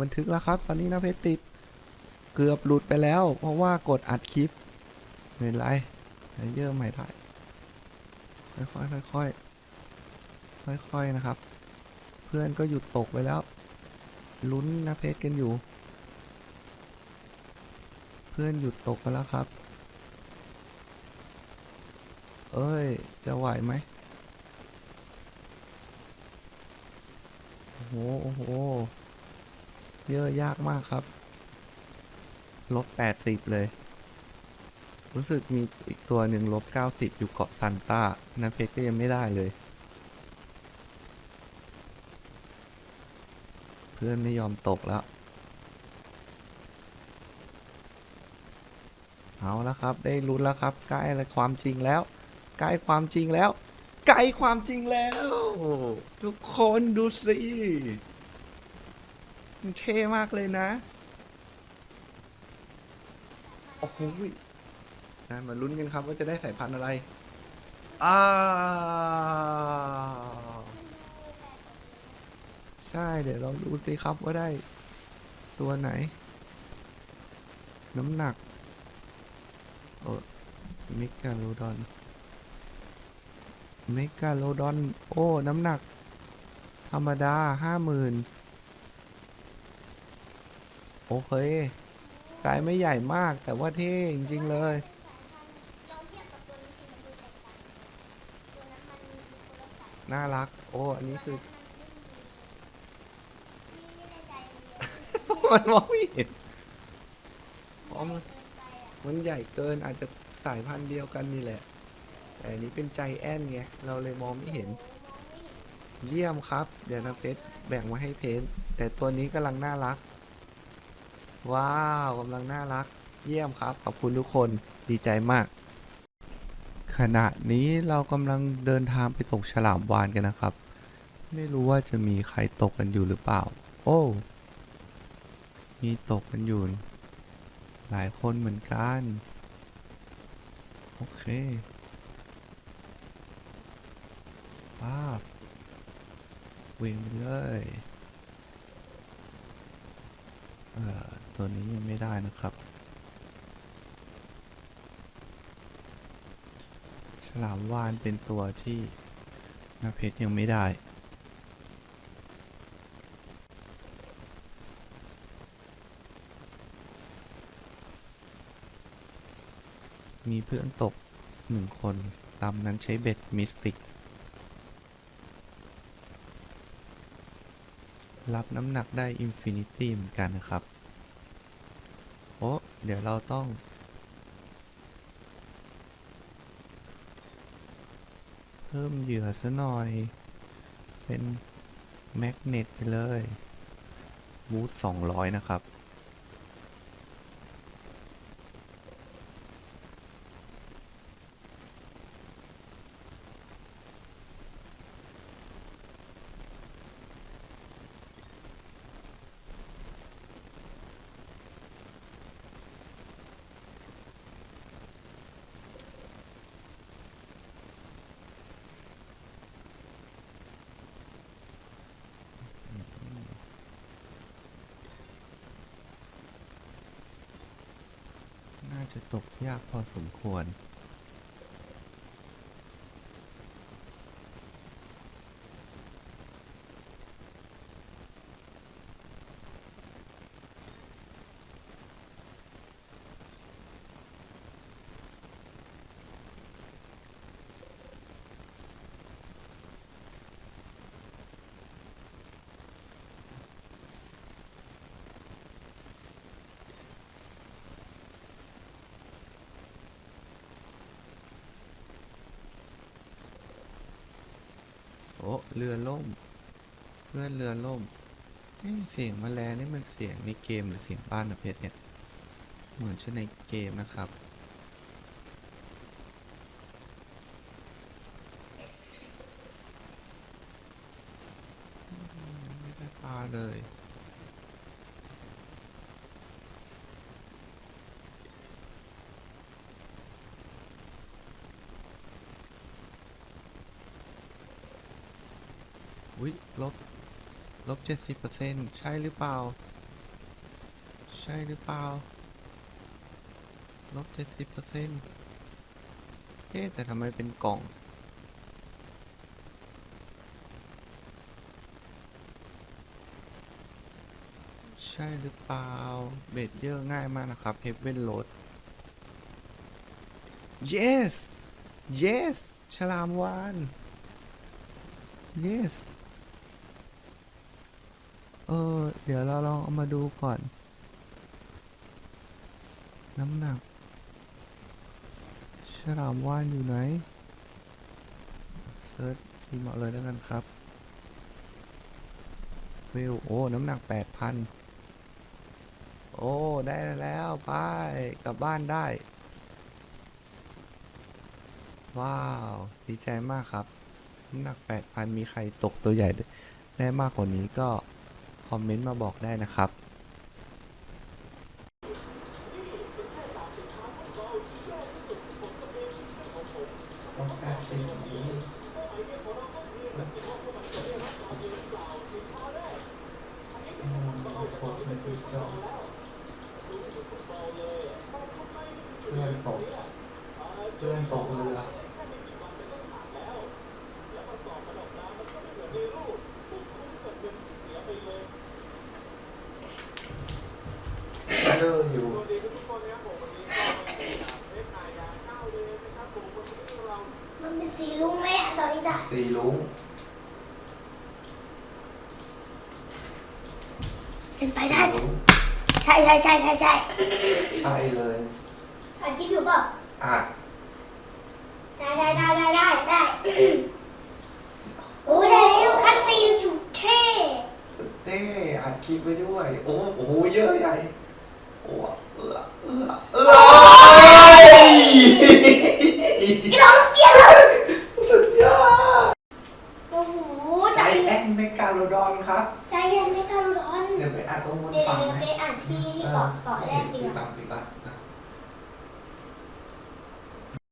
บันทึกแล้วครับ ตอนนี้นะเพชรติด เกือบหลุดไปแล้ว เพราะว่ากดอัดคลิปไม่เป็นไรเลเยอร์ใหม่ได้ค่อยๆค่อยๆค่อยๆนะครับ เพื่อนก็หยุดตกไปแล้ว ลุ้นนะเพชรกันอยู่ เพื่อนหยุดตกไปแล้วครับ เอ้ย จะไหวไหมโอ้โหโอ้โห เยอะยากมากครับ ลบแปดสิบเลย รู้สึกมีอีกตัวหนึ่งลบเก้าสิบอยู่เกาะซันต้านะเพชรก็ยังไม่ได้เลย เพื่อนไม่ยอมตกแล้ว เอาแล้วครับ ได้ลุ้นแล้วครับ ใกล้อะไรความจริงแล้ว ใกล้ความจริงแล้ว ใกล้ความจริงแล้ว ทุกคนดูสิ มันเท่มากเลยนะ โอ้โหนะมาลุ้นกันครับว่าจะได้สายพันธุ์อะไร อ้าวใช่เดี๋ยวเราดูสิครับว่าได้ ตัวไหน น้ำหนัก โอ้เมกาโลดอน เมกาโลดอน โอ้ น้ำหนัก ธรรมดาห้าหมื่น โอเคสายไม่ใหญ่มากแต่ว่าเท่จริงๆเลยลองเทียบกับตัวนี้สิมันดูแตกต่างตัวนั้นมันมีคนละสายน่ารัก โอ้ อันนี้คือนี่ไม่ได้ใจมันเลยมันมองไม่เห็นอ๋อมันเกินไปอะมันใหญ่เกินอาจจะสายพันธุ์เดียวกันนี่แหละ แต่อันนี้เป็นใจแอนไง เราเลยมองไม่เห็นมองไม่เห็นเยี่ยมครับ เดี๋ยวนะเพชรแบ่งมาให้เพชรแต่ตัวนี้กำลังน่ารัก ว้าวกำลังน่ารัก เยี่ยมครับ ขอบคุณทุกคนดีใจมาก ขณะนี้เรากำลังเดินทางไปตกฉลามวานกันนะครับ ไม่รู้ว่าจะมีใครตกกันอยู่หรือเปล่า โอ้ มีตกกันอยู่ หลายคนเหมือนกัน โอเคป้าวิ่งไปเลย ตัวนี้ยังไม่ได้นะครับ ฉลามวานเป็นตัวที่นาเพชรยังไม่ได้ มีเพื่อนตกหนึ่งคนลำนั้นใช้เบ็ดมิสติก รับน้ำหนักได้อินฟินิตี้เหมือนกันนะครับ โอ้เดี๋ยวเราต้อง เพิ่มเหยื่อซะหน่อย เป็น แมกเนตไปเลย บูท200 นะครับ น่าจะ ตกยากพอสมควร อ้เรือล่ม เพื่อนเรือล่มเสียงแมลงนี่มันเสียงในเกมหรือเสียงบ้านนะเพชรเนี่ย เหมือนใช่ในเกมนะครับ ไม่ได้ปลาเลย อุ้ยลบลบเจ็ดสิบเปอร์เซ็นต์ใช่หรือเปล่า ใช่หรือเปล่าลบเจ็ดสิบเปอร์เซ็นต์เอ๊แต่ทำไมเป็นกล่อง ใช่หรือเปล่า เบ็ดเยอะง่ายมากนะครับ Heaven Road yes yes ฉลามวาน yes เออ เดี๋ยวเราลองเอามาดูก่อน น้ำหนัก ฉลามว่านอยู่ไหนเซิร์ชพิมพ์เอาเลยแล้วกันครับวิวโอ้ น้ำหนักแปดพันโอ้ ได้แล้วไปกลับบ้านได้ ว้าว ดีใจมากครับ น้ำหนัก 8,000 มีใครตกตัวใหญ่ได้มากกว่านี้ก็ คอมเมนต์มาบอกได้นะครับ เพื่อนตกเพื่อนตกเรือเรืออยู่ มันเป็นสีลุงไหมอะตอนนี้ด่ะ สีลุง เป็นไปได้สีลุงใช่ใช่ใช่ใช่ใช่ใช่เลยอัดคลิปอยู่เปล่าอะได้ได้ได้ได้ได้ได้โอ้ได้แล้วคัสซีนสุดเท่เต้อัดคลิปไว้ด้วยโอ้โอ้โหเยอะใหญ่